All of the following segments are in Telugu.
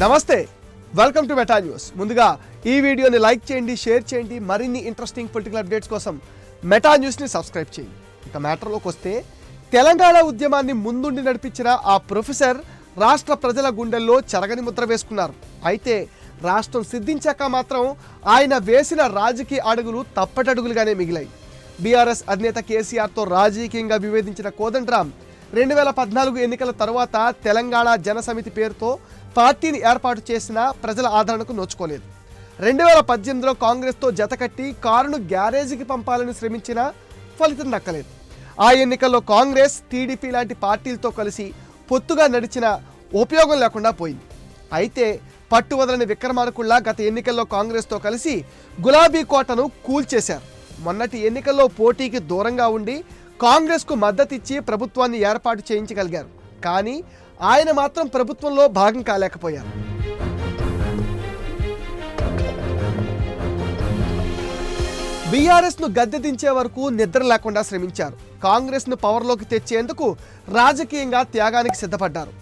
నమస్తే వెల్కమ్ టు మెటా న్యూస్ ముందుగా ఈ వీడియోని లైక్ చేయండి షేర్ చేయండి మరిన్ని ఇంట్రెస్టింగ్ పొలిటికల్ అప్డేట్స్ కోసం మెటా న్యూస్ని సబ్స్క్రైబ్ చేయండి. ఇక మ్యాటర్లోకి వస్తే తెలంగాణ ఉద్యమాన్ని ముందుండి నడిపించిన ఆ ప్రొఫెసర్ రాష్ట్ర ప్రజల గుండెల్లో చెరగని ముద్ర వేసుకున్నారు. అయితే రాష్ట్రం సిద్ధించాక మాత్రం ఆయన వేసిన రాజకీయ అడుగులు తప్పటడుగులుగానే మిగిలాయి. బీఆర్ఎస్ అధినేత కేసీఆర్తో రాజకీయంగా వివేదించిన కోదండరాం రెండు వేల పద్నాలుగు ఎన్నికల తర్వాత తెలంగాణ జనసమితి పేరుతో పార్టీని ఏర్పాటు చేసిన ప్రజల ఆదరణకు నోచుకోలేదు. రెండు వేల పద్దెనిమిదిలో కాంగ్రెస్తో జతకట్టి కారును గ్యారేజీకి పంపాలని శ్రమించినా ఫలితం దక్కలేదు. ఆ ఎన్నికల్లో కాంగ్రెస్ టీడీపీ లాంటి పార్టీలతో కలిసి పొత్తుగా నడిచిన ఉపయోగం లేకుండా పోయింది. అయితే పట్టు వదలని విక్రమార్కుల్లా గత ఎన్నికల్లో కాంగ్రెస్తో కలిసి గులాబీ కోటను కూల్చేశారు. మొన్నటి ఎన్నికల్లో పోటీకి దూరంగా ఉండి కాంగ్రెస్కు మద్దతిచ్చి ప్రభుత్వాన్ని ఏర్పాటు చేయించగలిగారు. కానీ ఆయన మాత్రం ప్రభుత్వంలో భాగం కాలేకపోయారు. బీఆర్ఎస్ను గద్దెదించే గద్దె దించే వరకు నిద్ర లేకుండా శ్రమించారు. కాంగ్రెస్ను పవర్లోకి తెచ్చేందుకు రాజకీయంగా త్యాగానికి సిద్ధపడ్డారు.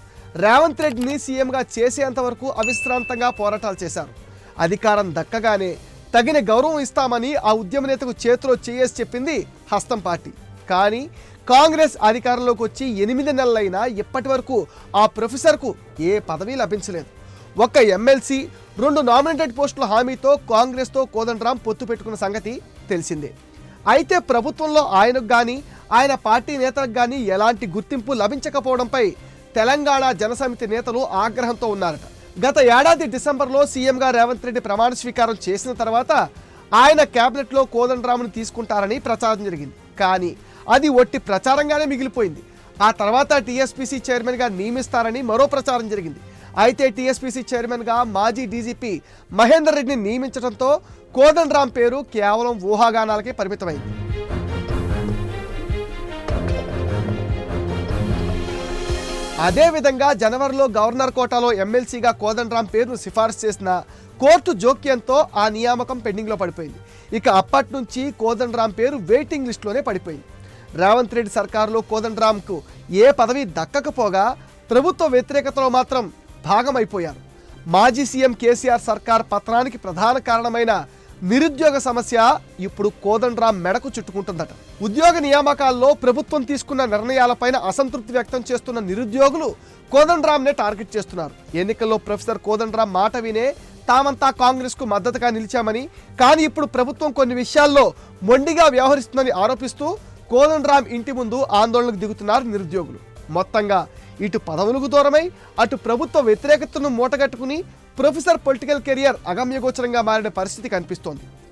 రేవంత్ రెడ్డిని సీఎంగా చేసేంత వరకు అవిశ్రాంతంగా పోరాటాలు చేశారు. అధికారం దక్కగానే తగిన గౌరవం ఇస్తామని ఆ ఉద్యమ నేతకు చేతిలో చేయేసి చెప్పింది హస్తం పార్టీ. కానీ కాంగ్రెస్ అధికారంలోకి వచ్చి ఎనిమిది నెలలైనా ఇప్పటి వరకు ఆ ప్రొఫెసర్కు ఏ పదవి లభించలేదు. ఒక్క ఎమ్మెల్సీ రెండు నామినేటెడ్ పోస్టుల హామీతో కాంగ్రెస్తో కోదండరాం పొత్తు పెట్టుకున్న సంగతి తెలిసిందే. అయితే ప్రభుత్వంలో ఆయనకు కానీ ఆయన పార్టీ నేతలకు కానీ ఎలాంటి గుర్తింపు లభించకపోవడంపై తెలంగాణ జనసమితి నేతలు ఆగ్రహంతో ఉన్నారట. గత ఏడాది డిసెంబర్లో సీఎంగా రేవంత్ రెడ్డి ప్రమాణ స్వీకారం చేసిన తర్వాత ఆయన క్యాబినెట్లో కోదండరామును తీసుకుంటారని ప్రచారం జరిగింది. కానీ అది ఒట్టి ప్రచారంగానే మిగిలిపోయింది. ఆ తర్వాత టీఎస్పీసీ చైర్మన్గా నియమిస్తారని మరో ప్రచారం జరిగింది. అయితే టీఎస్పీసీ చైర్మన్గా మాజీ డీజీపీ మహేందర్ రెడ్డిని నియమించడంతో కోదండరాం పేరు కేవలం ఊహాగానాలకే పరిమితమైంది. అదేవిధంగా జనవరిలో గవర్నర్ కోటాలో ఎమ్మెల్సీగా కోదండరాం పేరును సిఫార్సు చేసిన కోర్టు జోక్యంతో ఆ నియామకం పెండింగ్లో పడిపోయింది. ఇక అప్పటి నుంచి కోదండరాం పేరు వెయిటింగ్ లిస్టులోనే పడిపోయింది. రేవంత్ రెడ్డి సర్కారులో కోదండరామ్కు ఏ పదవి దక్కకపోగా ప్రభుత్వ వ్యతిరేకతలో మాత్రం భాగమైపోయారు. మాజీ సీఎం కేసీఆర్ సర్కార్ పతనానికి ప్రధాన కారణమైన నిరుద్యోగ సమస్య ఇప్పుడు కోదండరాం మెడకు చుట్టుకుంటుందట. ఉద్యోగ నియామకాల్లో ప్రభుత్వం తీసుకున్న నిర్ణయాలపైన అసంతృప్తి వ్యక్తం చేస్తున్న నిరుద్యోగులు కోదండరాంనే టార్గెట్ చేస్తున్నారు. ఎన్నికల్లో ప్రొఫెసర్ కోదండరాం మాట వినే తామంతా కాంగ్రెస్కు మద్దతుగా నిలిచామని కానీ ఇప్పుడు ప్రభుత్వం కొన్ని విషయాల్లో మొండిగా వ్యవహరిస్తుందని ఆరోపిస్తూ కోదండరాం ఇంటి ముందు ఆందోళనకు దిగుతున్నారు నిరుద్యోగులు. మొత్తంగా ఇటు పదవులకు దూరమై అటు ప్రభుత్వ వ్యతిరేకతను మూటగట్టుకుని ప్రొఫెసర్ పొలిటికల్ కెరియర్ అగమ్యగోచరంగా మారిన పరిస్థితి కనిపిస్తోంది.